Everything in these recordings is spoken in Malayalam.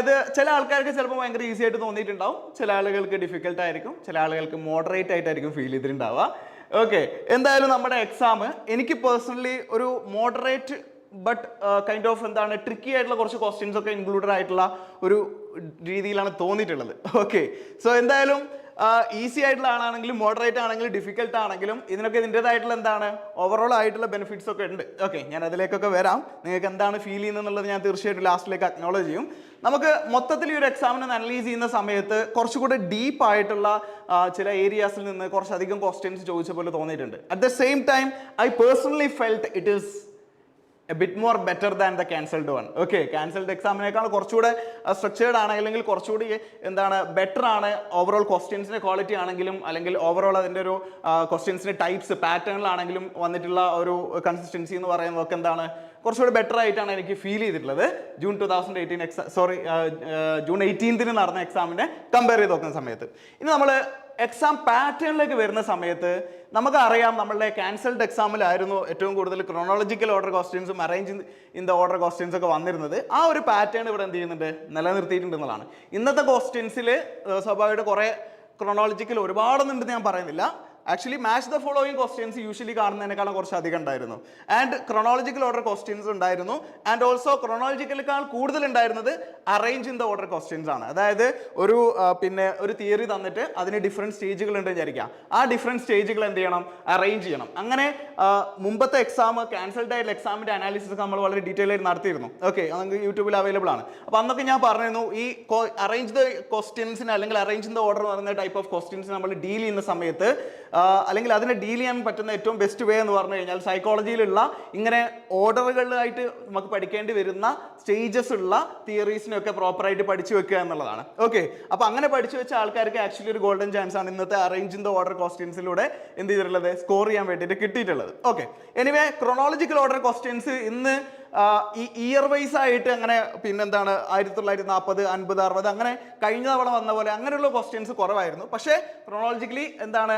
അതായത് ചില ആൾക്കാർക്ക് ചിലപ്പോൾ ഭയങ്കര ഈസി ആയിട്ട് തോന്നിയിട്ടുണ്ടാവും. ചില ആളുകൾക്ക് ഡിഫിക്കൽട്ട് ആയിരിക്കും. ചില ആളുകൾക്ക് മോഡറേറ്റ് ആയിട്ടായിരിക്കും ഫീൽ ചെയ്തിട്ടുണ്ടാവുക. ഓക്കെ എന്തായാലും നമ്മുടെ എക്സാം എനിക്ക് പേഴ്സണലി ഒരു മോഡറേറ്റ് ബട്ട് കൈൻഡ് ഓഫ് എന്താണ് ട്രിക്കി ആയിട്ടുള്ള കുറച്ച് ക്വസ്റ്റ്യൻസ് ഒക്കെ ഇൻക്ലൂഡഡ് ആയിട്ടുള്ള ഒരു രീതിയിലാണ് തോന്നിയിട്ടുള്ളത്. ഓക്കെ സോ എന്തായാലും ഈസി ആയിട്ടുള്ള ആളാണെങ്കിലും മോഡറേറ്റ് ആണെങ്കിലും ഡിഫിക്കൽട്ട് ആണെങ്കിലും ഇതിനൊക്കെ ഇതിന്റെതായിട്ടുള്ള എന്താണ് ഓവറോൾ ആയിട്ടുള്ള ബെനിഫിറ്റ്സ് ഒക്കെ ഉണ്ട്. ഓക്കെ ഞാൻ അതിലേക്കൊക്കെ വരാം. നിങ്ങൾക്ക് എന്താണ് ഫീൽ ചെയ്യുന്നത് ഞാൻ തീർച്ചയായിട്ടും ലാസ്റ്റിലേക്ക് അക്നോളജ് ചെയ്യും. നമുക്ക് മൊത്തത്തിൽ ഈ ഒരു എക്സാമിനെ അനലൈസ് ചെയ്യുന്ന സമയത്ത് കുറച്ചുകൂടെ ഡീപ്പ് ആയിട്ടുള്ള ചില ഏരിയാസിൽ നിന്ന് കുറച്ചധികം ക്വസ്റ്റ്യൻസ് ചോദിച്ച പോലെ തോന്നിയിട്ടുണ്ട്. At the same time I personally felt it is bit more better than the cancelled one okay cancelled എക്സാമിനേക്കാൾ കുറച്ചുകൂടെ സ്ട്രക്ചേർഡ് ആണ് അല്ലെങ്കിൽ കുറച്ചുകൂടി എന്താണ് ബെറ്റർ ആണ് ഓവറോൾ ക്വസ്റ്റ്യൻസിന്റെ ക്വാളിറ്റി ആണെങ്കിലും അല്ലെങ്കിൽ ഓവറോൾ അതിന്റെ ഒരു ക്വസ്റ്റ്യൻസിന്റെ ടൈപ്സ് പാറ്റേണിലാണെങ്കിലും വന്നിട്ടുള്ള ഒരു കൺസിസ്റ്റൻസി എന്ന് പറയുന്നതൊക്കെ എന്താണ് കുറച്ചുകൂടി ബെറ്റർ ആയിട്ടാണ് എനിക്ക് ഫീൽ ചെയ്തിട്ടുള്ളത്. ജൂൺ ടു തൗസൻഡ് എയ്റ്റീൻ എക്സാ സോറി ജൂൺ എയ്റ്റീൻത്തിന് നടന്ന എക്സാമിനെ കമ്പയർ ചെയ്ത് നോക്കുന്ന സമയത്ത്. ഇനി നമ്മൾ എക്സാം പാറ്റേണിലേക്ക് വരുന്ന സമയത്ത് നമുക്കറിയാം നമ്മളുടെ ക്യാൻസൽഡ് എക്സാമിലായിരുന്നു ഏറ്റവും കൂടുതൽ ക്രോണോളജിക്കൽ ഓർഡർ ക്വസ്റ്റ്യൻസും arrange in the order questions ഒക്കെ വന്നിരുന്നത്. ആ ഒരു പാറ്റേൺ ഇവിടെ എന്ത് ചെയ്യുന്നുണ്ട്? നിലനിർത്തിയിട്ടുണ്ട് എന്നുള്ളതാണ്. ഇന്നത്തെ ക്വസ്റ്റ്യൻസിൽ സ്വാഭാവികമായിട്ട് കുറേ ക്രോണോളജിക്കൽ ഒരുപാടൊന്നുണ്ടെന്ന് ഞാൻ പറയുന്നില്ല. Actually match the following questions usually കാണുന്നതിനേക്കാളും കുറച്ച് അധികം ഉണ്ടായിരുന്നു. ആൻഡ് ക്രോണോളജിക്കൽ ഓർഡർ ക്വസ്റ്റ്യൻസ് ഉണ്ടായിരുന്നു. ആൻഡ് ഓൾസോ ക്രൊണോളജിക്കലേക്കാൾ കൂടുതൽ ഉണ്ടായിരുന്നത് arrange in the order questions ആണ്. അതായത് ഒരു പിന്നെ ഒരു തിയറി തന്നിട്ട് അതിന് ഡിഫറെന്റ് സ്റ്റേജുകൾ ഉണ്ട് വിചാരിക്കാം ആ ഡിഫറെന്റ് സ്റ്റേജുകൾ എന്ത് ചെയ്യണം? അറേഞ്ച് ചെയ്യണം. അങ്ങനെ മുമ്പത്തെ എക്സാം ക്യാൻസൽഡ് ആയിട്ടുള്ള എക്സാമിന്റെ അനാലിസിസ് നമ്മൾ വളരെ ഡീറ്റെയിൽ ആയിട്ട് നടത്തിയിരുന്നു. ഓക്കെ നമുക്ക് യൂട്യൂബിൽ അവൈലബിൾ ആണ്. അപ്പോൾ അന്നൊക്കെ ഞാൻ പറഞ്ഞിരുന്നു ഈ അറേഞ്ച് ദ ക്വസ്റ്റ്യൻസിന് അല്ലെങ്കിൽ അറേഞ്ച് ഇൻ ദ ഓർഡർ എന്ന് പറയുന്ന ടൈപ്പ് ഓഫ് ക്വസ്റ്റ്യൻസ് നമ്മൾ ഡീൽ ചെയ്യുന്ന സമയത്ത് അല്ലെങ്കിൽ അതിനെ ഡീൽ ചെയ്യാൻ പറ്റുന്ന ഏറ്റവും ബെസ്റ്റ് വേ എന്ന് പറഞ്ഞു കഴിഞ്ഞാൽ സൈക്കോളജിയിലുള്ള ഇങ്ങനെ ഓർഡറുകളിലായിട്ട് നമുക്ക് പഠിക്കേണ്ടി വരുന്ന സ്റ്റേജസ് ഉള്ള തിയറീസിനെയൊക്കെ പ്രോപ്പറായിട്ട് പഠിച്ചു വെക്കുക എന്നുള്ളതാണ്. ഓക്കെ അപ്പോൾ അങ്ങനെ പഠിച്ചു വെച്ച ആൾക്കാർക്ക് ആക്ച്വലി ഒരു ഗോൾഡൻ ചാൻസ് ആണ് ഇന്നത്തെ അറേഞ്ച് ഇൻ ദ ഓർഡർ ക്വസ്റ്റ്യൻസിലൂടെ എന്ത് ചെയ്തിട്ടുള്ളത്? സ്കോർ ചെയ്യാൻ വേണ്ടിയിട്ട് കിട്ടിയിട്ടുള്ളത്. Okay anyway chronological order questions ഇന്ന് ഈ ഇയർ വൈസ് ആയിട്ട് അങ്ങനെ പിന്നെന്താണ്? ആയിരത്തി തൊള്ളായിരത്തി നാൽപ്പത് അൻപത് അറുപത് അങ്ങനെ കഴിഞ്ഞ തവണ വന്ന പോലെ അങ്ങനെയുള്ള ക്വസ്റ്റ്യൻസ് കുറവായിരുന്നു. പക്ഷേ ക്രോണോളജിക്കലി എന്താണ്?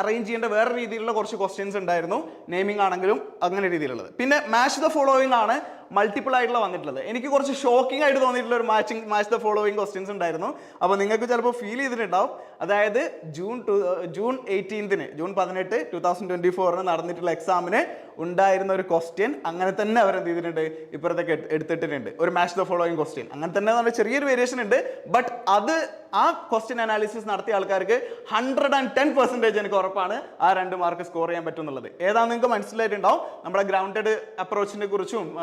അറേഞ്ച് ചെയ്യേണ്ട വേറെ രീതിയിലുള്ള കുറച്ച് ക്വസ്റ്റ്യൻസ് ഉണ്ടായിരുന്നു. നെയിമിംഗ് ആണെങ്കിലും അങ്ങനെ രീതിയിലുള്ളത്. പിന്നെ മാച്ച് ദ ഫോളോയിങ് ആണ് മൾട്ടിപ്പിൾ ആയിട്ടുള്ള വന്നിട്ടുള്ളത്. എനിക്ക് കുറച്ച് ഷോക്കിംഗ് ആയിട്ട് തോന്നിയിട്ടുള്ള ഒരു matching match the following questions ഉണ്ടായിരുന്നു. അപ്പോൾ നിങ്ങൾക്ക് ചിലപ്പോൾ ഫീൽ ചെയ്തിട്ടുണ്ടാവും. അതായത് ജൂൺ ടു ജൂൺ എയ്റ്റീൻത്തിന് ജൂൺ പതിനെട്ട് ടു തൗസൻഡ് ട്വന്റി ഫോറിന് നടന്നിട്ടുള്ള എക്സാമിന് ഉണ്ടായിരുന്ന ഒരു ക്വസ്റ്റ്യൻ അങ്ങനെ തന്നെ അവർ എന്ത് ചെയ്തിട്ടുണ്ട്? ഇപ്പുറത്തേക്ക് എടുത്തിട്ടുണ്ട് ഒരു മാച്ച് ദ ഫോളോയിങ് ക്വസ്റ്റ്യൻ അങ്ങനെ തന്നെ നമ്മുടെ ചെറിയൊരു വേരിയേഷൻ ഉണ്ട്. ബട്ട് അത് ആ ക്വസ്റ്റ്യൻ അനാലിസിസ് നടത്തിയ ആൾക്കാർക്ക് ഹൺഡ്രഡ് ആൻഡ് ടെൻ പെർസെന്റേജ് എനിക്ക് ഉറപ്പാണ് ആ രണ്ട് മാർക്ക് സ്കോർ ചെയ്യാൻ പറ്റും എന്നുള്ളത് ഏതാണെന്ന് നിങ്ങൾക്ക് മനസ്സിലായിട്ടുണ്ടാവും. നമ്മുടെ ഗ്രൗണ്ടഡ് അപ്രോച്ചിനെ കുറിച്ചും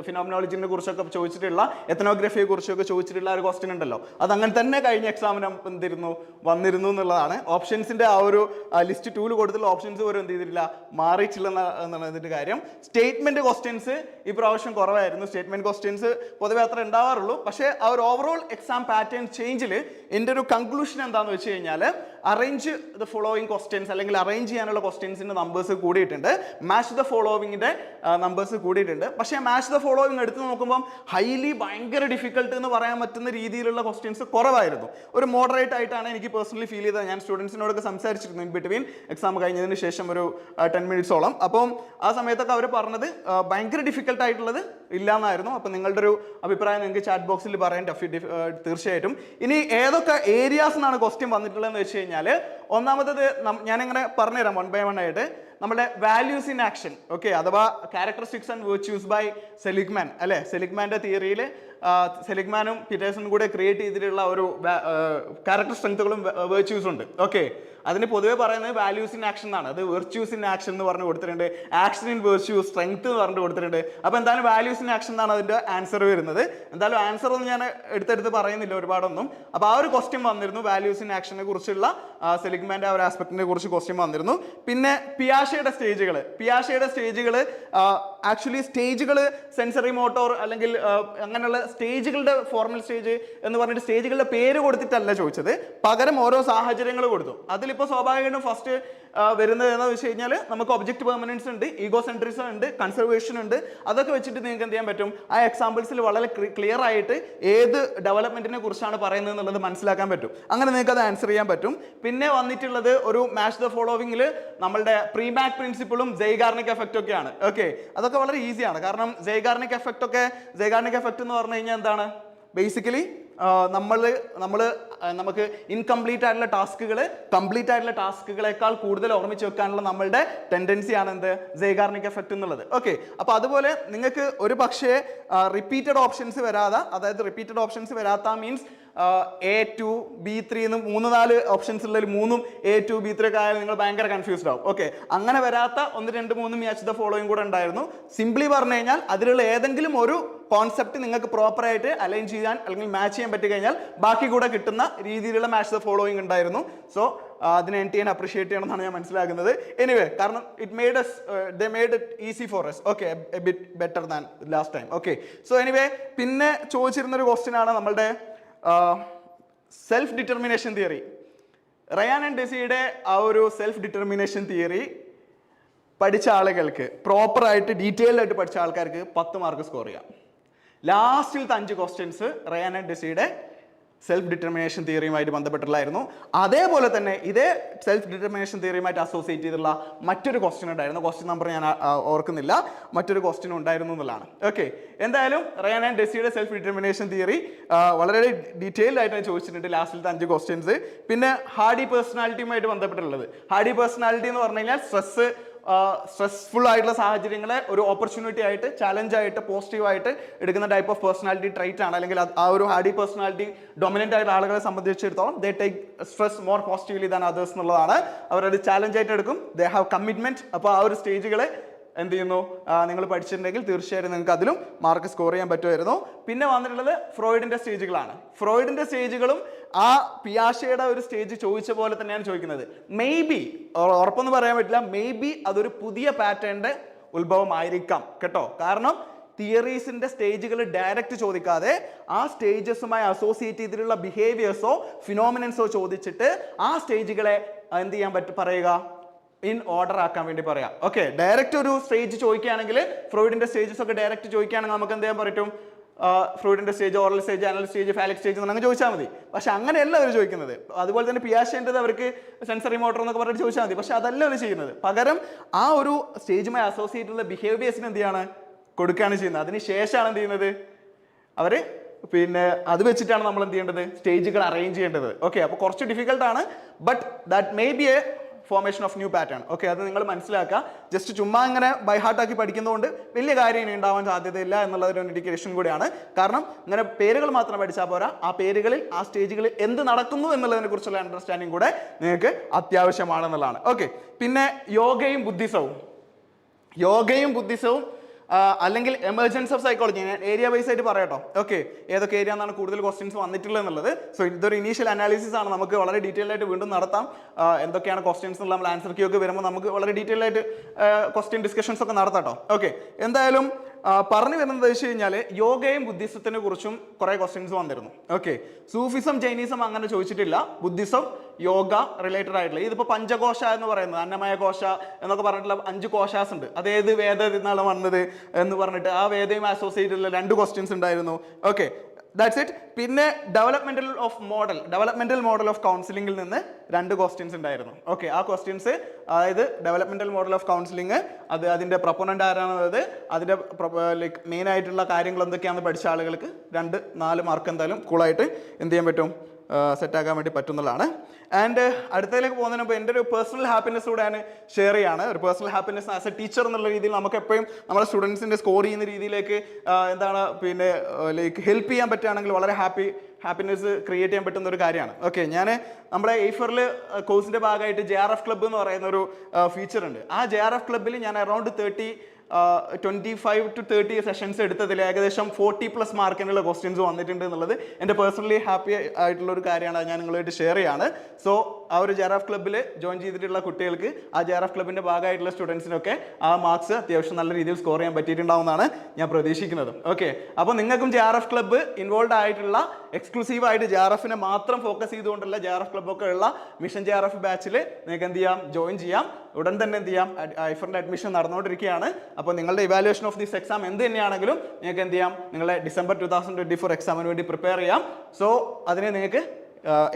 ഫിനോമിനോളജിനെ കുറിച്ചൊക്കെ ചോദിച്ചിട്ടുള്ള എത്തനോഗ്രഫിയെ കുറിച്ചൊക്കെ ചോദിച്ചിട്ടുള്ള ഒരു ക്വസ്റ്റ്യൻ ഉണ്ടല്ലോ. അത് അങ്ങനെ തന്നെ കഴിഞ്ഞ എക്സാമിന് എന്തിരുന്നു? വന്നിരുന്നു എന്നുള്ളതാണ്. ഓപ്ഷൻസിന്റെ ആ ഒരു ലിസ്റ്റ് ടൂൽ കൊടുത്തുള്ള ഓപ്ഷൻസ് പോലും എന്ത് ചെയ്തിട്ടില്ല. മാറിയിട്ടില്ല എന്ന- എന്നുള്ളതിന്റെ കാര്യം. സ്റ്റേറ്റ്മെന്റ് ക്വസ്റ്റ്യൻസ് ഈ പ്രാവശ്യം കുറവായിരുന്നു. സ്റ്റേറ്റ്മെന്റ് ക്വസ്റ്റ്യൻസ് പൊതുവെ അത്ര ഉണ്ടാവാറുള്ളൂ. പക്ഷേ ആ ഒരു ഓവറോൾ എക്സാം പാറ്റേൺ ചേഞ്ചിൽ എന്റെ ഒരു കൺക്ലൂഷൻ എന്താണെന്ന് വെച്ച് കഴിഞ്ഞാൽ അറേഞ്ച് ദ ഫോളോയിങ് ക്വസ്റ്റ്യൻസ് അല്ലെങ്കിൽ അറേഞ്ച് ചെയ്യാനുള്ള ക്വസ്റ്റ്യൻസിന്റെ നമ്പേഴ്സ് കൂടിയിട്ടുണ്ട്. മാച്ച് ദ ഫോളോവിങ്ങിന്റെ നമ്പേഴ്സ് കൂടിയിട്ടുണ്ട്. പക്ഷേ മാച്ച് ദ ഫോളോവിങ് എടുത്ത് നോക്കുമ്പോൾ ഹൈലി ഭയങ്കര ഡിഫിക്കൽട്ട് എന്ന് പറയാൻ പറ്റുന്ന രീതിയിലുള്ള ക്വസ്റ്റ്യൻസ് കുറവായിരുന്നു. ഒരു മോഡറേറ്റ് ആയിട്ടാണ് എനിക്ക് പേഴ്സണലി ഫീൽ ചെയ്തത്. ഞാൻ സ്റ്റുഡൻസിനോടൊക്കെ സംസാരിച്ചിരുന്നു ഇൻ ബിറ്റ്വീൻ എക്സാം കഴിഞ്ഞതിന് ശേഷം ഒരു ടെൻ മിനിറ്റ്സോളം അപ്പം ആ സമയത്തൊക്കെ അവർ പറഞ്ഞത് ഭയങ്കര ഡിഫിക്കൽട്ട് ആയിട്ടുള്ളത് ഇല്ല അപ്പോൾ അപ്പം നിങ്ങളുടെ ഒരു അഭിപ്രായം നിങ്ങൾക്ക് ചാറ്റ് ബോക്സിൽ പറയാൻ തീർച്ചയായിട്ടും. ഇനി ഏതൊക്കെ ഏരിയാസ് എന്നാണ് ക്വസ്റ്റ്യൻ വന്നിട്ടുള്ളതെന്ന് വെച്ച് കഴിഞ്ഞാൽ ഒന്നാമത്തത് ഞാനിങ്ങനെ പറഞ്ഞുതരാം വൺ ബൈ വൺ ആയിട്ട്. നമ്മുടെ വാല്യൂസ് ഇൻ ആക്ഷൻ ഓക്കെ അഥവാ characteristics and virtues by Seligman അല്ലെ? സെലിഗ്മാന്റെ തിയറിയിൽ സെലിഗ്മാനും പീറ്റേഴ്സണും കൂടെ ക്രിയേറ്റ് ചെയ്തിട്ടുള്ള ഒരു ക്യാരക്ടർ സ്ട്രെങ്ത്തുകളും വേർച്യൂസും ഉണ്ട് ഓക്കെ അതിന് പൊതുവെ പറയുന്നത് വാല്യൂസ് ഇൻ ആക്ഷൻ എന്നാണ്. അത് വെർച്യൂസ് ഇൻ ആക്ഷൻ എന്ന് പറഞ്ഞു കൊടുത്തിട്ടുണ്ട്. ആക്ഷൻ ഇൻ വെർച്യൂസ് സ്ട്രെങ്ത് എന്ന് പറഞ്ഞു കൊടുത്തിട്ടുണ്ട്. അപ്പോൾ എന്തായാലും വാല്യൂസ് ഇൻ ആക്ഷൻ എന്നാണ് അതിന്റെ ആൻസർ വരുന്നത്. എന്തായാലും ആൻസർ ഒന്നും ഞാൻ എടുത്തെടുത്ത് പറയുന്നില്ല ഒരുപാടൊന്നും. അപ്പോൾ ആ ഒരു ക്വസ്റ്റ്യൻ വന്നിരുന്നു വാല്യൂസ് ഇൻ ആക്ഷനെ കുറിച്ചുള്ള സെലിഗ്മാന്റെ ആ ഒരു ആസ്പെക്റ്റിനെ കുറിച്ച് ക്വസ്റ്റ്യൻ വന്നിരുന്നു. പിന്നെ പിയാഷയുടെ സ്റ്റേജുകൾ പിയാഷയുടെ സ്റ്റേജുകൾ ആക്ച്വലി സ്റ്റേജുകൾ സെൻസറി മോട്ടോർ അല്ലെങ്കിൽ അങ്ങനെയുള്ള സ്റ്റേജുകളുടെ ഫോർമൽ സ്റ്റേജ് എന്ന് പറഞ്ഞിട്ട് സ്റ്റേജുകളുടെ പേര് കൊടുത്തിട്ടല്ല ചോദിച്ചത്. പകരം ഓരോ സാഹചര്യങ്ങൾ കൊടുത്തു. അതിലിപ്പോൾ സ്വാഭാവികമായിട്ടും ഫസ്റ്റ് വരുന്നത് എന്ന് വെച്ച് കഴിഞ്ഞാൽ നമുക്ക് ഒബ്ജക്റ്റ് പെർമനൻസ് ഉണ്ട് ഈഗോ സെൻട്രിസം ഉണ്ട് കൺസർവേഷൻ ഉണ്ട്. അതൊക്കെ വെച്ചിട്ട് നിങ്ങൾക്ക് എന്ത് ചെയ്യാൻ പറ്റും? ആ എക്സാമ്പിൾസിൽ വളരെ ക്ലിയർ ആയിട്ട് ഏത് ഡെവലപ്മെന്റിനെ കുറിച്ചാണ് പറയുന്നത് എന്നുള്ളത് മനസ്സിലാക്കാൻ പറ്റും. അങ്ങനെ നിങ്ങൾക്ക് അത് ആൻസർ ചെയ്യാൻ പറ്റും. പിന്നെ വന്നിട്ടുള്ളത് ഒരു മാച്ച് ദ ഫോളോവിങ്ങിൽ നമ്മളുടെ ബാക്ക് പ്രിൻസിപ്പിളും ജൈഗാർണിക് എഫക്റ്റ് ഒക്കെയാണ് ഓക്കെ അതൊക്കെ വളരെ ഈസിയാണ് കാരണം ജൈഗാർണിക് എഫക്റ്റ് ഒക്കെ ജൈഗാർണിക് എഫക്റ്റ് എന്ന് പറഞ്ഞു കഴിഞ്ഞാൽ എന്താണ്? ബേസിക്കലി നമ്മൾ നമ്മൾ നമുക്ക് ഇൻകംപ്ലീറ്റ് ആയിട്ടുള്ള ടാസ്കുകൾ കംപ്ലീറ്റ് ആയിട്ടുള്ള ടാസ്കുകളെക്കാൾ കൂടുതൽ ഓർമ്മിച്ച് വെക്കാനുള്ള നമ്മളുടെ ടെൻഡൻസിയാണ് എന്ത്? സൈഗാർണിക് എഫക്റ്റ് എന്നുള്ളത്. ഓക്കെ അപ്പോൾ അതുപോലെ നിങ്ങൾക്ക് ഒരു പക്ഷേ റിപ്പീറ്റഡ് ഓപ്ഷൻസ് വരാതെ. അതായത് റിപ്പീറ്റഡ് ഓപ്ഷൻസ് വരാത്ത means A two B three എന്ന് മൂന്ന് നാല് ഓപ്ഷൻസ് ഉള്ളതിൽ മൂന്നും എ ടു ബി ത്രീ ഒക്കെ ആയാലും നിങ്ങൾ ഭയങ്കര കൺഫ്യൂസ്ഡ് ആവും. ഓക്കെ അങ്ങനെ വരാത്ത ഒന്ന് രണ്ട് മൂന്നും മാച്ച് ദ ഫോളോയും കൂടെ ഉണ്ടായിരുന്നു. സിംപ്ലി പറഞ്ഞു കഴിഞ്ഞാൽ അതിലുള്ള ഏതെങ്കിലും ഒരു കോൺസെപ്റ്റ് നിങ്ങൾക്ക് പ്രോപ്പറായിട്ട് അലൈൻ ചെയ്യാൻ അല്ലെങ്കിൽ മാച്ച് ചെയ്യാൻ പറ്റി കഴിഞ്ഞാൽ ബാക്കി കൂടെ കിട്ടുന്ന രീതിയിലുള്ള മാച്ച് ദ ഫോളോയിങ് ഉണ്ടായിരുന്നു. സോ അതിനെ ടി ഞാൻ അപ്രീഷിയേറ്റ് ചെയ്യണം എന്നാണ് ഞാൻ മനസ്സിലാക്കുന്നത് എനിവേ കാരണം it made us the made it easy for us okay bit better than last time okay so anyway പിന്നെ ചോദിച്ചിരുന്ന ഒരു ക്വസ്റ്റ്യൻ ആണ് നമ്മളുടെ self determination theory Ryan and ഡെസിയുടെ ആ ഒരു സെൽഫ് ഡിറ്റർമിനേഷൻ തിയറി പഠിച്ച ആളുകൾക്ക് പ്രോപ്പറായിട്ട് ഡീറ്റെയിൽഡ് ആയിട്ട് പഠിച്ച ആൾക്കാർക്ക് പത്ത് മാർക്ക് സ്കോർ ചെയ്യാം. ലാസ്റ്റിലത്തെ അഞ്ച് ക്വസ്റ്റ്യൻസ് റയാൻ ആൻഡ് ഡെസിയുടെ സെൽഫ് ഡിറ്റർമിനേഷൻ തിയറിയുമായിട്ട് ബന്ധപ്പെട്ടുള്ളായിരുന്നു അതേപോലെ തന്നെ ഇതേ സെൽഫ് ഡിറ്റർമിനേഷൻ തിയറിയുമായിട്ട് അസോസിയേറ്റ് ചെയ്തിട്ടുള്ള മറ്റൊരു ക്വസ്റ്റ്യൻ ഉണ്ടായിരുന്നു. ക്വസ്റ്റ്യൻ നമ്പർ ഞാൻ ഓർക്കുന്നില്ല. മറ്റൊരു ക്വസ്റ്റ്യൻ ഉണ്ടായിരുന്നു എന്നുള്ളതാണ്. ഓക്കെ എന്തായാലും റയാൻ ആൻഡ് ഡെസിയുടെ സെൽഫ് ഡിറ്റർമിനേഷൻ തിയറി വളരെ ഡീറ്റെയിൽഡ് ആയിട്ട് ചോദിച്ചിട്ടുണ്ട് ലാസ്റ്റിലത്തെ അഞ്ച് ക്വസ്റ്റ്യൻസ് പിന്നെ ഹാർഡി പേഴ്സണാലിറ്റിയുമായിട്ട് ബന്ധപ്പെട്ടുള്ളത് ഹാർഡി പേഴ്സണാലിറ്റി എന്ന് പറഞ്ഞു കഴിഞ്ഞാൽ സ്ട്രെസ് സ്ട്രെസ്ഫുൾ ആയിട്ടുള്ള സാഹചര്യങ്ങളെ ഒരു ഓപ്പർച്യൂണിറ്റി ആയിട്ട് ചലഞ്ച് ആയിട്ട് പോസിറ്റീവ് ആയിട്ട് എടുക്കുന്ന ടൈപ്പ് ഓഫ് പേഴ്സണാലിറ്റി ട്രൈറ്റ് ആണ്. അല്ലെങ്കിൽ ആ ഒരു ഹാഡി പേഴ്സണാലിറ്റി ഡൊമിനന്റ് ആയിട്ടുള്ള ആളുകളെ സംബന്ധിച്ചിടത്തോളം they take stress more positively than others എന്നുള്ളതാണ്. അവരത് ചാലഞ്ചായിട്ട് എടുക്കും. ദേ ഹാവ് കമ്മിറ്റ്മെന്റ് അപ്പോൾ ആ ഒരു സ്റ്റേജുകളെ എന്ത് ചെയ്യുന്നു? നിങ്ങൾ പഠിച്ചിട്ടുണ്ടെങ്കിൽ തീർച്ചയായിട്ടും നിങ്ങൾക്ക് അതിലും മാർക്ക് സ്കോർ ചെയ്യാൻ പറ്റുമായിരുന്നു. പിന്നെ വന്നിട്ടുള്ളത് ഫ്രോയിഡിന്റെ സ്റ്റേജുകളാണ്. ഫ്രോയിഡിന്റെ സ്റ്റേജുകളും ആ പിയാഷയുടെ ഒരു സ്റ്റേജ് ചോദിച്ച പോലെ തന്നെയാണ് ചോദിക്കുന്നത്. മേ ബി ഉറപ്പൊന്നും പറയാൻ പറ്റില്ല. മേ ബി അതൊരു പുതിയ പാറ്റേണിന്റെ ഉത്ഭവമായിരിക്കാം. കേട്ടോ? കാരണം തിയറീസിന്റെ സ്റ്റേജുകൾ ഡയറക്റ്റ് ചോദിക്കാതെ ആ സ്റ്റേജസുമായി അസോസിയേറ്റ് ചെയ്തിട്ടുള്ള ബിഹേവിയേഴ്സോ ഫിനോമിനൻസോ ചോദിച്ചിട്ട് ആ സ്റ്റേജുകളെ എന്ത് ചെയ്യാൻ പറ്റും പറയുക? ഇൻ ഓർഡർ ആക്കാൻ വേണ്ടി പറയാം. ഓക്കെ ഡയറക്റ്റ് ഒരു സ്റ്റേജ് ചോദിക്കുകയാണെങ്കിൽ ഫ്രോയിഡിന്റെ സ്റ്റേജസ് ഒക്കെ ഡയറക്റ്റ് ചോദിക്കുകയാണെങ്കിൽ നമുക്ക് എന്ത് പറ്റും? ഫ്രൂഡിന്റെ stage oral stage anal stage phallic stage എന്നങ്ങ് ചോദിച്ചാൽ മതി. പക്ഷെ അങ്ങനെയല്ല അവർ ചോദിക്കുന്നത്. അതുപോലെ തന്നെ പിയാഷേന്റെത് അവർക്ക് സെൻസറി മോട്ടർ എന്നൊക്കെ പറഞ്ഞിട്ട് ചോദിച്ചാൽ മതി. പക്ഷെ അതല്ല അവർ ചെയ്യുന്നത്. പകരം ആ ഒരു സ്റ്റേജുമായി അസോസിയേറ്റ് ഉള്ള ബിഹേവിയേഴ്സിന് എന്ത് കൊടുക്കുകയാണ് ചെയ്യുന്നത്. അതിന് ശേഷമാണ് എന്ത് ചെയ്യുന്നത്? അവർ പിന്നെ അത് വെച്ചിട്ടാണ് നമ്മൾ എന്ത് ചെയ്യേണ്ടത്? സ്റ്റേജുകൾ അറേഞ്ച് ചെയ്യേണ്ടത്. ഓക്കെ അപ്പോൾ കുറച്ച് ഡിഫിക്കൽട്ടാണ് but that may be a formation of new pattern okay അത് നിങ്ങൾ മനസ്സിലാക്കുക. ജസ്റ്റ് ചുമ്മാ ഇങ്ങനെ ബൈ ഹാർട്ടാക്കി പഠിക്കുന്നതുകൊണ്ട് വലിയ കാര്യം ഇനി ഉണ്ടാവാൻ സാധ്യതയില്ല എന്നുള്ള ഒരു ഇൻഡിക്കേഷൻ കൂടിയാണ്. കാരണം ഇങ്ങനെ പേരുകൾ മാത്രം പഠിച്ചാൽ പോരാ. ആ പേരുകളിൽ ആ സ്റ്റേജുകളിൽ എന്ത് നടക്കുന്നു എന്നുള്ളതിനെ കുറിച്ചുള്ള അണ്ടർസ്റ്റാൻഡിങ് കൂടെ നിങ്ങൾക്ക് അത്യാവശ്യമാണെന്നുള്ളതാണ്. ഓക്കെ പിന്നെ യോഗയും ബുദ്ധിസവും. യോഗയും ബുദ്ധിസവും അല്ലെങ്കിൽ എമർജൻസ് ഓഫ് സൈക്കോളജി ഞാൻ ഏരിയ വൈസ് ആയിട്ട് പറയട്ടോ. ഓക്കെ ഏതൊക്കെ ഏരിയ എന്നാണ് കൂടുതൽ ക്വസ്റ്റ്യൻസ് വന്നിട്ടുള്ളത് എന്നുള്ളത്. സോ ഇതൊരു ഇനീഷ്യൽ അനാലിസിസ് ആണ്. നമുക്ക് വളരെ ഡീറ്റെയിൽ ആയിട്ട് വീണ്ടും നടത്താം. എന്തൊക്കെയാണ് ക്വസ്റ്റ്യൻസ് എന്നുള്ള നമ്മൾ ആൻസർ ക്യൂ ഒക്കെ വരുമ്പോൾ നമുക്ക് വളരെ ഡീറ്റെയിൽ ആയിട്ട് ക്വസ്റ്റ്യൻ ഡിസ്കഷൻസ് ഒക്കെ നടത്താം ഓക്കെ എന്തായാലും പറഞ്ഞു വരുന്നത് വെച്ച് കഴിഞ്ഞാൽ യോഗയും ബുദ്ധിസത്തിനെ കുറിച്ചും കുറെ ക്വസ്റ്റ്യൻസ് വന്നിരുന്നു. ഓക്കെ സൂഫിസം ജൈനിസം അങ്ങനെ ചോദിച്ചിട്ടില്ല. ബുദ്ധിസം യോഗ റിലേറ്റഡ് ആയിട്ടുള്ള. ഇതിപ്പോ പഞ്ചകോശ എന്ന് പറയുന്നത് അന്നമയ കോശ എന്നൊക്കെ പറഞ്ഞിട്ടുള്ള അഞ്ച് കോശാസ് ഉണ്ട്. അത് ഏത് വേദത്തിൽ നിന്നാണ് വന്നത് എന്ന് പറഞ്ഞിട്ട് ആ വേദയും അസോസിയേറ്റ് ഉള്ള രണ്ട് ക്വസ്റ്റ്യൻസ് ഉണ്ടായിരുന്നു. ഓക്കെ ദാറ്റ്സ് ഇറ്റ് പിന്നെ developmental of model developmental model of കൗൺസിലിംഗിൽ നിന്ന് രണ്ട് ക്വസ്റ്റ്യൻസ് ഉണ്ടായിരുന്നു. ഓക്കെ ആ ക്വസ്റ്റ്യൻസ് അതായത് ഡെവലപ്മെന്റൽ മോഡൽ ഓഫ് കൗൺസിലിംഗ് അത് അതിന്റെ പ്രൊപ്പോണന്റ് ആരാണുള്ളത് അതിന്റെ ലൈക്ക് മെയിൻ ആയിട്ടുള്ള കാര്യങ്ങൾ എന്തൊക്കെയാണെന്ന് പഠിച്ച ആളുകൾക്ക് രണ്ട് നാല് മാർക്ക് എന്തായാലും കൂളായിട്ട് എന്ത് ചെയ്യാൻ പറ്റും സെറ്റാക്കാൻ വേണ്ടി പറ്റുന്നതാണ്. ആൻഡ് അടുത്തതിലേക്ക് പോകുന്നതിന് മുമ്പ് എന്റെ ഒരു പേഴ്സണൽ ഹാപ്പിനെസ് കൂടെ ഞാൻ ഷെയർ ചെയ്യാണ്. ഒരു personal happiness as a teacher എന്നുള്ള രീതിയിൽ നമുക്ക് എപ്പോഴും നമ്മുടെ സ്റ്റുഡൻസിന്റെ സ്കോർ ചെയ്യുന്ന രീതിയിലേക്ക് എന്താണ് പിന്നെ ലൈക്ക് ഹെൽപ്പ് ചെയ്യാൻ പറ്റുകയാണെങ്കിൽ വളരെ ഹാപ്പി ഹാപ്പിനെസ് ക്രിയേറ്റ് ചെയ്യാൻ പറ്റുന്ന ഒരു കാര്യമാണ്. ഓക്കെ ഞാൻ നമ്മുടെ എയ്ഫറിൽ കോഴ്സിന്റെ ഭാഗമായിട്ട് ജെ ആർ എഫ് ക്ലബ്ബ് എന്ന് പറയുന്ന ഒരു ഫീച്ചർ ഉണ്ട്. ആ ജെ ആർ എഫ് ക്ലബ്ബിൽ ഞാൻ around thirty twenty five to thirty sessions എടുത്തതിൽ ഏകദേശം ഫോർട്ടി പ്ലസ് മാർക്കിനുള്ള ക്വസ്റ്റ്യൻസ് വന്നിട്ടുണ്ട് എന്നുള്ളത് എന്റെ പേഴ്സണലി ഹാപ്പി ആയിട്ടുള്ള ഒരു കാര്യമാണ് ഞാൻ നിങ്ങളുമായിട്ട് ഷെയർ ചെയ്യാണ്. സോ ആ ഒരു ജെറാഫ് ക്ലബ്ബിൽ ജോയിൻ ചെയ്തിട്ടുള്ള കുട്ടികൾക്ക് ആ ജെറാഫ് ക്ലബിന്റെ ഭാഗമായിട്ടുള്ള സ്റ്റുഡൻസിനൊക്കെ ആ മാർക്സ് അത്യാവശ്യം നല്ല രീതിയിൽ സ്കോർ ചെയ്യാൻ പറ്റിയിട്ടുണ്ടാവുമെന്നാണ് ഞാൻ പ്രതീക്ഷിക്കുന്നത്. ഓക്കെ അപ്പോൾ നിങ്ങൾക്കും J R F club involve ആയിട്ടുള്ള എക്സ്ക്ലൂസീവ് ആയിട്ട് ജെ ആർ എഫിനെ മാത്രം ഫോക്കസ് ചെയ്തുകൊണ്ടുള്ള ജെ ആർ എഫ് ക്ലബ്ബൊക്കെ ഉള്ള മിഷൻ ജെ ആർ എഫ് ബാച്ചിൽ നിങ്ങൾക്ക് എന്ത് ചെയ്യാം? ജോയിൻ ചെയ്യാം. ഉടൻ തന്നെ എന്ത് ചെയ്യാം? ഐഫറിന്റെ അഡ്മിഷൻ നടന്നുകൊണ്ടിരിക്കുകയാണ്. അപ്പോൾ നിങ്ങളുടെ ഇവാലുവേഷൻ ഓഫ് ദിസ് എക്സാം എന്ത് തന്നെയാണെങ്കിലും നിങ്ങൾക്ക് എന്ത് ചെയ്യാം? നിങ്ങളെ December two thousand twenty four എക്സാമിന് വേണ്ടി പ്രിപ്പയർ ചെയ്യാം. സോ അതിനെ നിങ്ങൾക്ക്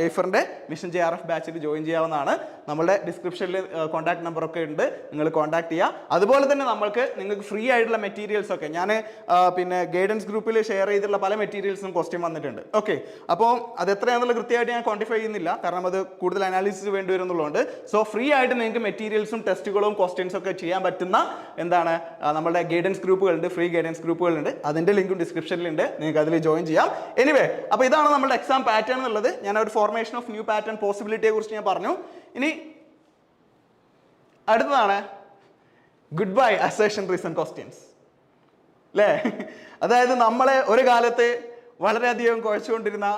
എയ്ഫറിന്റെ മിഷൻ ജെ ആർ എഫ് ബാച്ചിൽ ജോയിൻ ചെയ്യാവുന്നതാണ്. നമ്മുടെ ഡിസ്ക്രിപ്ഷനിൽ കോൺടാക്ട് നമ്പറൊക്കെ ഉണ്ട്. നിങ്ങൾ കോൺടാക്ട് ചെയ്യുക അതുപോലെ തന്നെ നമ്മൾക്ക് നിങ്ങൾക്ക് ഫ്രീ ആയിട്ടുള്ള മെറ്റീരിയൽസ് ഒക്കെ ഞാൻ പിന്നെ ഗൈഡൻസ് ഗ്രൂപ്പിൽ ഷെയർ ചെയ്തിട്ടുള്ള പല മെറ്റീരിയൽസും ക്വസ്റ്റ്യൻ വന്നിട്ടുണ്ട്. ഓക്കെ അപ്പോൾ അത് എത്രയാണെന്നുള്ള കൃത്യമായിട്ട് ഞാൻ ക്വാണ്ടിഫൈ ചെയ്യുന്നില്ല. കാരണം അത് കൂടുതൽ അനാലിസിസ് വേണ്ടി വരുന്നുള്ളതുകൊണ്ട്. സോ ഫ്രീ ആയിട്ട് നിങ്ങൾക്ക് മെറ്റീരിയൽസും ടെസ്റ്റുകളും ക്വസ്റ്റ്യൻസ് ഒക്കെ ചെയ്യാൻ പറ്റുന്ന എന്താണ് നമ്മുടെ ഗൈഡൻസ് ഗ്രൂപ്പുകളുണ്ട് ഫ്രീ ഗൈഡൻസ് ഗ്രൂപ്പുകളുണ്ട് അതിന്റെ ലിങ്കും ഡിസ്ക്രിപ്ഷനിലുണ്ട് നിങ്ങൾക്ക് അതിൽ ജോയിൻ ചെയ്യാം. എനിവേ അപ്പോൾ ഇതാണ് നമ്മുടെ എക്സാം പാറ്റേൺ എന്നുള്ളത്. ഞാൻ ഒരു ഫോർമേഷൻ ഓഫ് ന്യൂ പാറ്റേൺ പോസിബിലിറ്റിയെ കുറിച്ച് ഞാൻ പറഞ്ഞു. ഇനി അടുത്തതാണ്. Good bye assertion reason questions അല്ലേ അതായത് നമ്മളെ ഒരു കാലത്ത് വളരെയധികം കുഴച്ചുകൊണ്ടിരുന്ന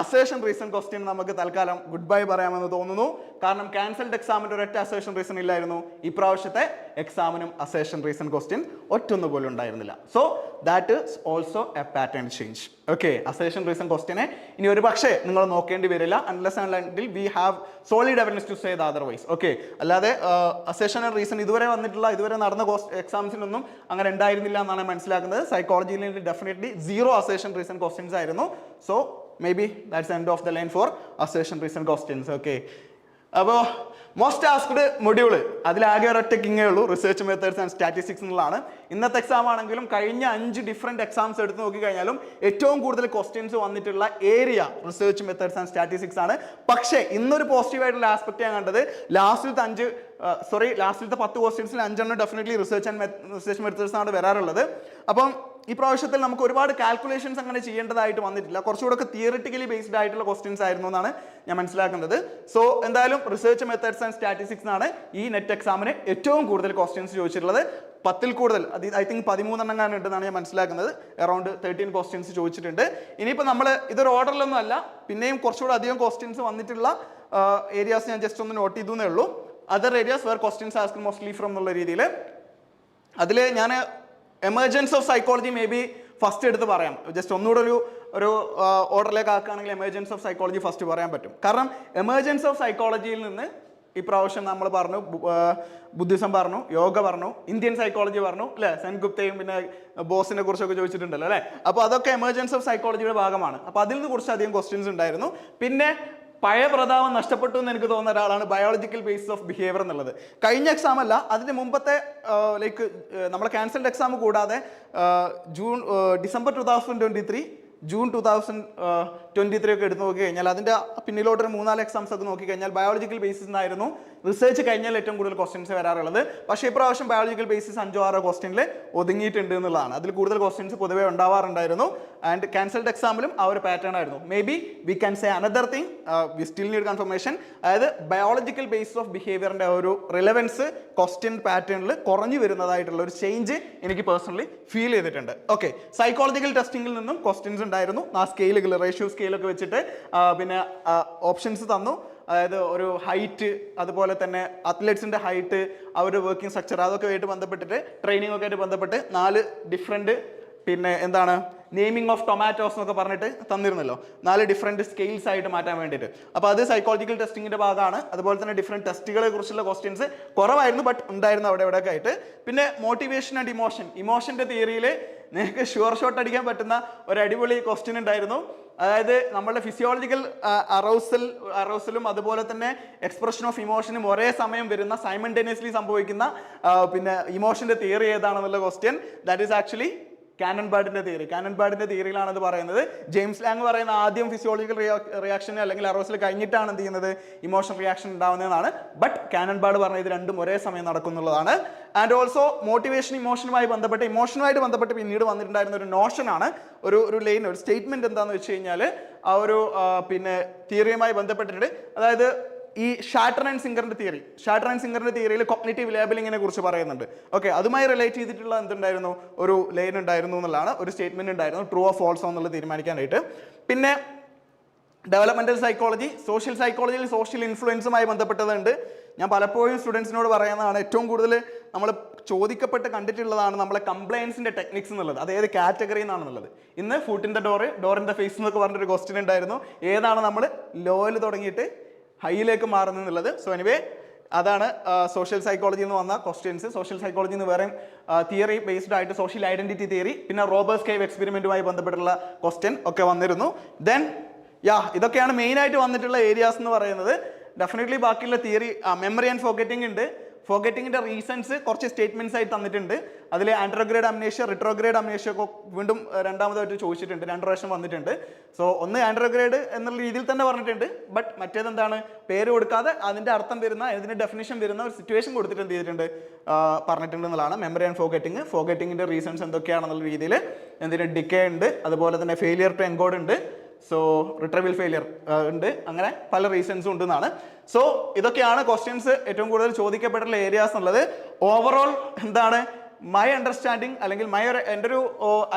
അസേഷൻ റീസൺ ക്വസ്റ്റ്യൻ നമുക്ക് തൽക്കാലം ഗുഡ് ബൈ പറയാമെന്ന് തോന്നുന്നു. കാരണം ക്യാൻസൽഡ് എക്സാമിന്റെ ഒരൊറ്റ അസേഷൻ റീസൺ ഇല്ലായിരുന്നു. ഇപ്രാവശ്യത്തെ എക്സാമിനും അസേഷൻ റീസൺ ക്വസ്റ്റ്യൻ ഒറ്റൊന്നു പോലും ഉണ്ടായിരുന്നില്ല so that is also a pattern change okay assertion reason ക്വസ്റ്റ്യനെ ഇനി ഒരു പക്ഷേ നിങ്ങൾ നോക്കേണ്ടി വരില്ല. Unless and until we have solid evidence to say the otherwise okay അല്ലാതെ അസേഷൻ റീസൺ ഇതുവരെ വന്നിട്ടുള്ള ഇതുവരെ നടന്ന എക്സാംസിനൊന്നും അങ്ങനെ ഉണ്ടായിരുന്നില്ല എന്നാണ് മനസ്സിലാക്കുന്നത്. സൈക്കോളജിയിൽ definitely zero assertion reason questions ആയിരുന്നു. So maybe that's end of the line for assertion reason questions okay അപ്പോൾ മോസ്റ്റ് ആസ്ക്ഡ് മൊഡ്യൂൾ അതിലാകെ ഒരൊറ്റ കിങ്ങേ ഉള്ളൂ റിസർച്ച് മെത്തേഡ്സ് ആൻഡ് സ്റ്റാറ്റിസ്റ്റിക്സ് എന്നുള്ളതാണ്. ഇന്നത്തെ എക്സാം ആണെങ്കിലും കഴിഞ്ഞ അഞ്ച് ഡിഫറെന്റ് എക്സാംസ് എടുത്ത് നോക്കിക്കഴിഞ്ഞാലും ഏറ്റവും കൂടുതൽ ക്വസ്റ്റ്യൻസ് വന്നിട്ടുള്ള area research methods and statistics ആണ്. പക്ഷേ ഇന്നൊരു പോസിറ്റീവ് ആയിട്ടുള്ള ആസ്പെക്ട് ഞാൻ കണ്ടത് ലാസ്റ്റിലത്തെ അഞ്ച് സോറി ലാസ്റ്റിലത്തെ പത്ത് ക്വസ്റ്റ്യൻസിൽ അഞ്ചെണ്ണം definitely research and research methods ആണ് വരാറുള്ളത്. അപ്പം ഈ പ്രാവശ്യത്തിൽ നമുക്ക് ഒരുപാട് കാൽക്കുലേഷൻസ് അങ്ങനെ ചെയ്യേണ്ടതായിട്ട് വന്നിട്ടില്ല. കുറച്ചുകൂടെ തിയറിറ്റിക്കലി ബേസ്ഡ് ആയിട്ടുള്ള ക്വസ്റ്റ്യൻസ് ആയിരുന്നു എന്നാണ് ഞാൻ മനസ്സിലാക്കുന്നത്. സോ എന്തായാലും റിസർച്ച് മെത്തേഡ്സ് ആൻഡ് സ്റ്റാറ്റിസ്റ്റിക്സ് ആണ് ഈ നെറ്റ് എക്സാമിന് ഏറ്റവും കൂടുതൽ ക്വസ്റ്റ്യൻസ് ചോദിച്ചിട്ടുള്ളത്. പത്തിൽ കൂടുതൽ അത് ഐ തിങ്ക് പതിമൂന്നെണ്ണം കാണും ഉണ്ടെന്നാണ് ഞാൻ മനസ്സിലാക്കുന്നത്. അറൗണ്ട് തേർട്ടീൻ ക്വസ്റ്റ്യൻസ് ചോദിച്ചിട്ടുണ്ട്. ഇനിയിപ്പോൾ നമ്മൾ ഇതൊരു ഓർഡറിലൊന്നും അല്ല പിന്നെയും കുറച്ചുകൂടെ അധികം ക്വസ്റ്റ്യൻസ് വന്നിട്ടുള്ള ഏരിയാസ് ഞാൻ ജസ്റ്റ് ഒന്ന് നോട്ട് ചെയ്തു എന്നേ ഉള്ളൂ other areas where questions ask mostly from എന്നുള്ള രീതിയിൽ അതിൽ ഞാൻ emergence of psychology maybe first എടുത്ത് പറയാം. ജസ്റ്റ് ഒന്നുകൂടെ ഒരു ഒരു ഓർഡറിലേക്ക് ആക്കുകയാണെങ്കിൽ എമർജൻസ് ഓഫ് സൈക്കോളജി ഫസ്റ്റ് പറയാൻ പറ്റും. കാരണം എമർജൻസ് ഓഫ് സൈക്കോളജിയിൽ നിന്ന് ഇപ്രാവശ്യം നമ്മൾ പറഞ്ഞു ബുദ്ധിസം പറഞ്ഞു യോഗ പറഞ്ഞു ഇന്ത്യൻ സൈക്കോളജി പറഞ്ഞു അല്ലേ സെൻഗുപ്തയും പിന്നെ ബോസിനെ കുറിച്ചൊക്കെ ചോദിച്ചിട്ടുണ്ടല്ലോ അല്ലേ അപ്പോൾ അതൊക്കെ എമർജൻസ് ഓഫ് സൈക്കോളജിയുടെ ഭാഗമാണ്. അപ്പോൾ അതിൽ നിന്ന് കുറച്ചധികം ക്വസ്റ്റ്യൻസ് ഉണ്ടായിരുന്നു. പിന്നെ പഴയ പ്രതാപം നഷ്ടപ്പെട്ടു എന്ന് എനിക്ക് തോന്നുന്ന ഒരാളാണ് ബയോളജിക്കൽ ബേസിസ് ഓഫ് ബിഹേവിയർ എന്നുള്ളത്. കഴിഞ്ഞ എക്സാം അല്ല അതിന് മുമ്പത്തെ ലൈക്ക് നമ്മളെ ക്യാൻസൽഡ് എക്സാം കൂടാതെ June December two thousand twenty three June two thousand twenty three ഒക്കെ എടുത്ത് നോക്കി കഴിഞ്ഞാൽ അതിന്റെ പിന്നിലോട്ടൊരു മൂന്നാൽ എക്സാംസ് ഒക്കെ നോക്കി കഴിഞ്ഞാൽ ബയോളജിക്കൽ ബേസിസ് എന്നായിരുന്നു റിസർച്ച് കഴിഞ്ഞാൽ ഏറ്റവും കൂടുതൽ ക്വസ്റ്റ്യൻസ് വരാറുള്ളത്. പക്ഷേ ഇപ്രാവശ്യം ബയോളജിക്കൽ ബേസിസ് അഞ്ചോ ആറോ ക്വസ്റ്റ്യനിൽ ഒതുങ്ങിയിട്ടുണ്ട് എന്നുള്ളതാണ്. അതിൽ കൂടുതൽ ക്വസ്റ്റ്യൻസ് പൊതുവേ ഉണ്ടാവാറുണ്ടായിരുന്നു. ആൻഡ് ക്യാൻസൽഡ് എക്സാമിലും ആ ഒരു പാറ്റേൺ ആയിരുന്നു. Maybe we can say another thing we still need confirmation അതായത് ബയോളജിക്കൽ ബേസിസ് ഓഫ് ബിഹേവിയറിന്റെ ഒരു റിലവൻസ് ക്വസ്റ്റ്യൻ പാറ്റേണിൽ കുറഞ്ഞു വരുന്നതായിട്ടുള്ള ഒരു ചേഞ്ച് എനിക്ക് പേഴ്സണലി ഫീൽ ചെയ്തിട്ടുണ്ട്. ഓക്കെ സൈക്കോളജിക്കൽ ടെസ്റ്റിംഗിൽ നിന്നും ക്വസ്റ്റ്യൻസ് ഉണ്ടായിരുന്നു. ആ സ്കെയിലുകൾ റേഷ്യോ സ്കെയിലൊക്കെ വെച്ചിട്ട് പിന്നെ ഓപ്ഷൻസ് തന്നു. അതായത് ഒരു ഹൈറ്റ് അതുപോലെ തന്നെ അത്ലറ്റ്സിന്റെ ഹൈറ്റ് അവരുടെ വർക്കിംഗ് സ്ട്രക്ചർ അതൊക്കെ ആയിട്ട് ബന്ധപ്പെട്ടിട്ട് ട്രെയിനിങ് ഒക്കെ ആയിട്ട് ബന്ധപ്പെട്ട് നാല് ഡിഫറെന്റ് പിന്നെ എന്താണ് നെയിമിംഗ് ഓഫ് ടൊമാറ്റോസ് എന്നൊക്കെ പറഞ്ഞിട്ട് തന്നിരുന്നല്ലോ. നാല് ഡിഫറെന്റ് സ്കെയിൽസ് ആയിട്ട് മാറ്റാൻ വേണ്ടിയിട്ട്. അപ്പോൾ അത് സൈക്കോളജിക്കൽ ടെസ്റ്റിങ്ങിന്റെ ഭാഗമാണ്. അതുപോലെ തന്നെ ഡിഫറെന്റ് ടെസ്റ്റുകളെ കുറിച്ചുള്ള ക്വസ്റ്റ്യൻസ് കുറവായിരുന്നു ബട്ട് ഉണ്ടായിരുന്നു അവിടെ ഇവിടെയൊക്കെ ആയിട്ട്. പിന്നെ മോട്ടിവേഷൻ ആൻഡ് ഇമോഷൻ ഇമോഷന്റെ തിയറിയിൽ നിങ്ങൾക്ക് ഷുവർ ഷോട്ട് അടിക്കാൻ പറ്റുന്ന ഒരു അടിപൊളി ക്വസ്റ്റ്യൻ ഉണ്ടായിരുന്നു. അതായത് നമ്മളുടെ ഫിസിയോളജിക്കൽ അറൗസൽ അറൗസലും അതുപോലെ തന്നെ എക്സ്പ്രഷൻ ഓഫ് ഇമോഷനും ഒരേ സമയം വരുന്ന സൈമൾട്ടേനിയസ്ലി സംഭവിക്കുന്ന പിന്നെ ഇമോഷന്റെ theory ഏതാണെന്നുള്ള question that is actually Cannon ബാർഡിന്റെ theory Cannon ബാർഡിന്റെ തിയറിയിലാണ് അത് പറയുന്നത്. ജെയിംസ് ലാങ് പറയുന്ന ആദ്യം ഫിസിയോളജിക്കൽ റിയാക്ഷൻ അല്ലെങ്കിൽ അറോസിൽ കഴിഞ്ഞിട്ടാണ് എന്ത് ചെയ്യുന്നത്? ഇമോഷൻ റിയാക്ഷൻ ഉണ്ടാവുന്നതാണ് ബട്ട് കാനൻ ബാർഡ് പറഞ്ഞ ഇത് രണ്ടും ഒരേ സമയം നടക്കുന്നുള്ളതാണ്. ആൻഡ് ഓൾസോ മോട്ടിവേഷൻ ഇമോഷനുമായി ബന്ധപ്പെട്ട് ഇമോഷനുമായിട്ട് ബന്ധപ്പെട്ട് പിന്നീട് വന്നിട്ടുണ്ടായിരുന്ന ഒരു നോഷനാണ് ഒരു ഒരു ലൈൻ ഒരു സ്റ്റേറ്റ്മെന്റ് എന്താണെന്ന് വെച്ച് കഴിഞ്ഞാൽ ആ ഒരു പിന്നെ തിയറിയുമായി ബന്ധപ്പെട്ടിട്ട് അതായത് ഈ ഷാട്ടർ ആൻഡ് സിംഗറിന്റെ തിയറി ഷാട്ടർ ആൻഡ് സിംഗറിന്റെ തിയറിയിൽ കോഗ്നേറ്റീവ് ലേബലിങ്ങിനെ കുറിച്ച് പറയുന്നുണ്ട്. ഓക്കെ അതുമായി റിലേറ്റ് ചെയ്തിട്ടുള്ള എന്തുണ്ടായിരുന്നു? ഒരു ലൈൻ ഉണ്ടായിരുന്നു എന്നുള്ളതാണ്. ഒരു സ്റ്റേറ്റ്മെന്റ് ഉണ്ടായിരുന്നു. ട്രൂ ഓഫ് ഫോൾസോ എന്നുള്ളത് തീരുമാനിക്കാനായിട്ട്. പിന്നെ ഡെവലപ്മെന്റൽ സൈക്കോളജി സോഷ്യൽ സൈക്കോളജിയിൽ സോഷ്യൽ ഇൻഫ്ലുവൻസുമായി ബന്ധപ്പെട്ടതുണ്ട്. ഞാൻ പലപ്പോഴും സ്റ്റുഡൻസിനോട് പറയുന്നതാണ് ഏറ്റവും കൂടുതൽ നമ്മൾ ചോദിക്കപ്പെട്ട് കണ്ടിട്ടുള്ളതാണ് നമ്മളെ കംപ്ലയൻസിന്റെ ടെക്നിക്സ് എന്നുള്ളത്. അത് ഏത് കാറ്റഗറി എന്നാണെന്നുള്ളത് ഇന്ന് ഫുട്ടിന്റെ ഡോറ് ഡോറിന്റെ ഫേസ് എന്നൊക്കെ പറഞ്ഞിട്ടൊരു ക്വസ്റ്റ്യൻ ഉണ്ടായിരുന്നു. ഏതാണ് നമ്മൾ ലോയിൽ തുടങ്ങിയിട്ട് ഹൈയിലേക്ക് മാറുന്നത് സോ എനിവേ അതാണ് സോഷ്യൽ സൈക്കോളജിയിൽ നിന്ന് വന്ന ക്വസ്റ്റ്യൻസ് സോഷ്യൽ സൈക്കോളജിയിൽ നിന്ന് വേറെ തിയറി ബേസ്ഡ് ആയിട്ട് സോഷ്യൽ ഐഡന്റിറ്റി തിയറി പിന്നെ റോബേഴ്സ് കേവ് എക്സ്പെരിമെന്റുമായി ബന്ധപ്പെട്ടുള്ള ക്വസ്റ്റ്യൻ ഒക്കെ വന്നിരുന്നു. ദെൻ യാ ഇതൊക്കെയാണ് മെയിൻ ആയിട്ട് വന്നിട്ടുള്ള ഏരിയാസ് എന്ന് പറയുന്നത്. ഡെഫിനറ്റ്ലി ബാക്കിയുള്ള തിയറി മെമ്മറി ആൻഡ് ഫോക്കറ്റിംഗ് ഉണ്ട്. ഫോക്കറ്റിംഗിന്റെ റീസൺസ് കുറച്ച് സ്റ്റേറ്റ്മെന്റ്സ് ആയി തന്നിട്ടുണ്ട്. അതിൽ ആൻഡ്രോഗ്രേഡ് അമ്നേഷ്യ റിട്രോഗ്രേഡ് അമ്നേഷ്യ ഒക്കെ വീണ്ടും രണ്ടാമതായിട്ട് ചോദിച്ചിട്ടുണ്ട്. രണ്ട് പ്രാവശ്യം വന്നിട്ടുണ്ട്. സോ ഒന്ന് ആൻഡ്രോഗ്രേഡ് എന്നുള്ള രീതിയിൽ തന്നെ പറഞ്ഞിട്ടുണ്ട്. ബട്ട് മറ്റേത് എന്താണ് പേര് കൊടുക്കാതെ അതിന്റെ അർത്ഥം വരുന്ന അതിന്റെ ഡെഫിനേഷൻ വരുന്ന ഒരു സിറ്റുവേഷൻ കൊടുത്തിട്ട് എന്ത് ചെയ്തിട്ടുണ്ട്? പറഞ്ഞിട്ടുണ്ട് എന്നുള്ളതാണ്. മെമ്മറി ആൻഡ് ഫോഗറ്റിംഗ് ഫോഗറ്റിങ്ങിന്റെ റീസൺസ് എന്തൊക്കെയാണെന്നുള്ള രീതിയിൽ എന്തിന് ഡിക്കേ ഉണ്ട്. അതുപോലെ തന്നെ ഫെയിലിയർ ടു എൻകോഡ് ഉണ്ട്. സോ റിട്രവിൽ ഫെയിലിയർ ഉണ്ട്. അങ്ങനെ പല റീസൺസും ഉണ്ടെന്നാണ്. സോ ഇതൊക്കെയാണ് ക്വസ്റ്റ്യൻസ് ഏറ്റവും കൂടുതൽ ചോദിക്കപ്പെട്ടുള്ള ഏരിയാസ് എന്നുള്ളത്. ഓവറോൾ എന്താണ് മൈ അണ്ടർസ്റ്റാൻഡിങ് അല്ലെങ്കിൽ മൈ ഒരു എന്റെ ഒരു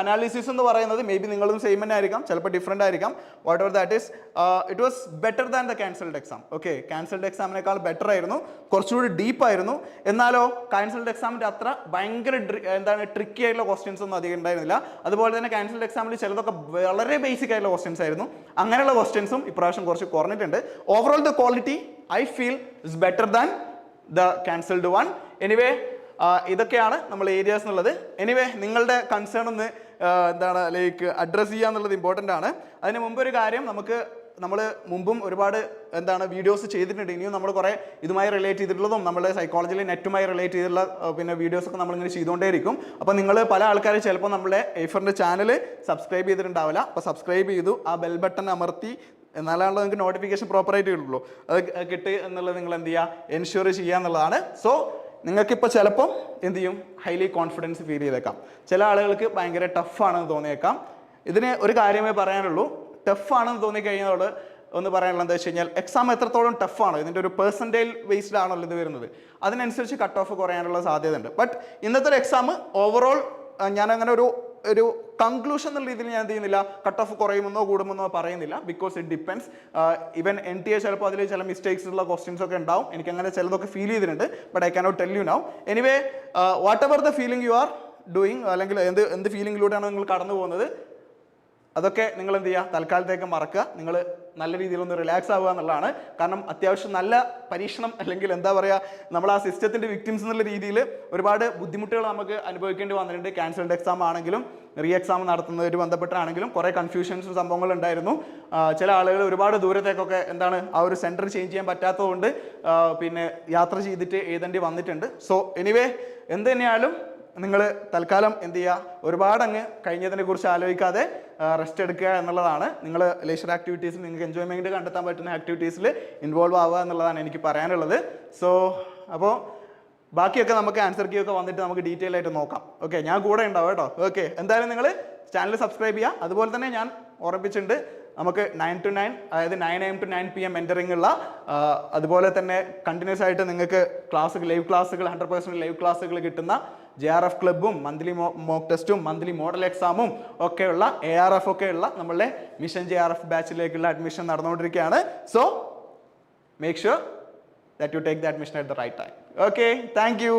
അനാലിസിസ് എന്ന് പറയുന്നത് മേ ബി നിങ്ങളും സെയിം തന്നെ ആയിരിക്കാം ചിലപ്പോൾ ഡിഫറെന്റ് ആയിരിക്കാം. Whatever that is it was better than the cancelled exam okay cancelled എക്സാമിനേക്കാൾ better ആയിരുന്നു. കുറച്ചുകൂടി ഡീപ്പ് ആയിരുന്നു. എന്നാലോ ക്യാൻസൽഡ് എക്സാമിന്റെ അത്ര ഭയങ്കര എന്താണ് ട്രിക്കി ആയിട്ടുള്ള ക്വസ്റ്റ്യൻസ് ഒന്നും അധികം ഉണ്ടായിരുന്നില്ല. അതുപോലെ തന്നെ ക്യാൻസൽഡ് എക്സാമിൽ ചിലതൊക്കെ വളരെ ബേസിക് ആയിട്ടുള്ള ക്വസ്റ്റ്യൻസ് ആയിരുന്നു. അങ്ങനെയുള്ള ക്വസ്റ്റ്യൻസും ഇപ്രാവശ്യം കുറച്ച് കുറഞ്ഞിട്ടുണ്ട്. Overall the quality I feel is better than the cancelled one anyway ഇതൊക്കെയാണ് നമ്മൾ ഏരിയാസ് എന്നുള്ളത്. എനിവേ നിങ്ങളുടെ കൺസേൺ ഒന്ന് എന്താണ് ലൈക്ക് അഡ്രസ്സ് ചെയ്യുക എന്നുള്ളത് ഇമ്പോർട്ടന്റ് ആണ്. അതിന് മുമ്പ് ഒരു കാര്യം നമുക്ക് നമ്മൾ മുമ്പും ഒരുപാട് എന്താണ് വീഡിയോസ് ചെയ്തിട്ടുണ്ട്. ഇനിയും നമ്മൾ കുറേ ഇതുമായി റിലേറ്റ് ചെയ്തിട്ടുള്ളതും നമ്മുടെ സൈക്കോളജിയിൽ നെറ്റുമായി റിലേറ്റ് ചെയ്തിട്ടുള്ള പിന്നെ വീഡിയോസൊക്കെ നമ്മളിങ്ങനെ ചെയ്തുകൊണ്ടേയിരിക്കും. അപ്പോൾ നിങ്ങൾ പല ആൾക്കാരും ചിലപ്പോൾ നമ്മുടെ എഫറിന്റെ ചാനൽ സബ്സ്ക്രൈബ് ചെയ്തിട്ടുണ്ടാവില്ല. അപ്പോൾ സബ്സ്ക്രൈബ് ചെയ്തു ആ ബെൽ ബട്ടൺ അമർത്തി എന്നാലാണല്ലോ നിങ്ങൾക്ക് നോട്ടിഫിക്കേഷൻ പ്രോപ്പറായിട്ട് കിട്ടുള്ളൂ അത് കിട്ടുക എന്നുള്ളത് നിങ്ങൾ എന്ത് ചെയ്യുക? എൻഷുർ ചെയ്യുക എന്നുള്ളതാണ്. സോ നിങ്ങൾക്കിപ്പോൾ ചിലപ്പം എന്ത് ചെയ്യും? ഹൈലി കോൺഫിഡൻസ് ഫീൽ ചെയ്തേക്കാം. ചില ആളുകൾക്ക് ഭയങ്കര ടഫാണെന്ന് തോന്നിയേക്കാം. ഇതിന് ഒരു കാര്യമേ പറയാനുള്ളൂ. ടഫാണെന്ന് തോന്നിക്കഴിഞ്ഞതോട് ഒന്ന് പറയാനുള്ളത് എന്താ വെച്ച് കഴിഞ്ഞാൽ എക്സാം എത്രത്തോളം ടഫാണോ ഇതിന്റെ ഒരു പെർസെന്റേജ് ബേസ്ഡ് ആണല്ലോ ഇത് വരുന്നത്. അതിനനുസരിച്ച് കട്ട് ഓഫ് കുറയാനുള്ള സാധ്യതയുണ്ട്. ബട്ട് ഇന്നത്തെ ഒരു എക്സാം ഓവറോൾ ഞാനങ്ങനെ ഒരു ഒരു കൺക്ലൂഷൻ എന്നുള്ള രീതിയിൽ ഞാൻ ചെയ്യുന്നില്ല കട്ട് ഓഫ് കുറയുമെന്നോ കൂടുമെന്നോ പറയുന്നില്ല because it depends even N T A ചിലപ്പോൾ അതിൽ ചില മിസ്റ്റേക്സ് ഉള്ള ക്വസ്റ്റ്യൻസ് ഒക്കെ ഉണ്ടാവും. എനിക്ക് അങ്ങനെ ചിലതൊക്കെ ഫീൽ ചെയ്തിട്ടുണ്ട് but I cannot tell you now anyway whatever the feeling you are doing അല്ലെങ്കിൽ എന്ത് എന്ത് ഫീലിംഗിലൂടെയാണ് നിങ്ങൾ കടന്നു പോകുന്നത് അതൊക്കെ നിങ്ങൾ എന്ത് ചെയ്യുക തൽക്കാലത്തേക്ക് മറക്കുക. നിങ്ങൾ നല്ല രീതിയിൽ ഒന്ന് റിലാക്സ് ആവുക എന്നുള്ളതാണ്. കാരണം അത്യാവശ്യം നല്ല പരീക്ഷണം അല്ലെങ്കിൽ എന്താ പറയുക നമ്മൾ ആ സിസ്റ്റത്തിന്റെ വിക്ടിംസ് എന്നുള്ള രീതിയിൽ ഒരുപാട് ബുദ്ധിമുട്ടുകൾ നമുക്ക് അനുഭവിക്കേണ്ടി വന്നിട്ടുണ്ട്. ക്യാൻസൽഡ് എക്സാം ആണെങ്കിലും റീ എക്സാം നടത്തുന്നവർ ബന്ധപ്പെട്ടാണെങ്കിലും കുറേ കൺഫ്യൂഷൻസും സംഭവങ്ങൾ ഉണ്ടായിരുന്നു. ചില ആളുകൾ ഒരുപാട് ദൂരത്തേക്കൊക്കെ എന്താണ് ആ ഒരു സെന്റർ ചേഞ്ച് ചെയ്യാൻ പറ്റാത്തതുകൊണ്ട് പിന്നെ യാത്ര ചെയ്തിട്ട് എഴുതേണ്ടി വന്നിട്ടുണ്ട്. സോ എനിവേ എന്ത് തന്നെയായാലും നിങ്ങൾ തൽക്കാലം എന്ത് ചെയ്യുക? ഒരുപാട് അങ്ങ് കഴിഞ്ഞതിനെ കുറിച്ച് ആലോചിക്കാതെ റെസ്റ്റ് എടുക്കുക എന്നുള്ളതാണ്. നിങ്ങൾ ലേഷർ ആക്ടിവിറ്റീസിൽ നിങ്ങൾക്ക് എൻജോയ്മെന്റ് കണ്ടെത്താൻ പറ്റുന്ന ആക്ടിവിറ്റീസിൽ ഇൻവോൾവ് ആവുക എന്നുള്ളതാണ് എനിക്ക് പറയാനുള്ളത്. സോ അപ്പോൾ ബാക്കിയൊക്കെ നമുക്ക് ആൻസർ കീ ഒക്കെ വന്നിട്ട് നമുക്ക് ഡീറ്റെയിൽ ആയിട്ട് നോക്കാം. ഓക്കെ ഞാൻ കൂടെ ഉണ്ടാവും കേട്ടോ. ഓക്കെ എന്തായാലും നിങ്ങൾ ചാനൽ സബ്സ്ക്രൈബ് ചെയ്യുക. അതുപോലെ തന്നെ ഞാൻ ഓർമ്മിപ്പിച്ചിട്ടുണ്ട് നമുക്ക് നയൻ ടു നയൻ അതായത് nine M to nine P M entering ഉള്ള അതുപോലെ തന്നെ കണ്ടിന്യൂസ് ആയിട്ട് നിങ്ങൾക്ക് ക്ലാസ്സുകൾ ലൈവ് ക്ലാസ്സുകൾ ഹൺഡ്രഡ് പേഴ്സന്റ് ലൈവ് ക്ലാസ്സുകൾ കിട്ടുന്ന ജെ ആർ എഫ് ക്ലബും മന്ത്ലി മോക്ക് ടെസ്റ്റും മന്ത്ലി മോഡൽ എക്സാമും ഒക്കെയുള്ള എ ആർ എഫ് ഒക്കെയുള്ള നമ്മളുടെ മിഷൻ ജെ ആർ എഫ് ബാച്ചിലേക്കുള്ള അഡ്മിഷൻ നടന്നുകൊണ്ടിരിക്കുകയാണ് so make sure that you take the admission at the right time okay thank you.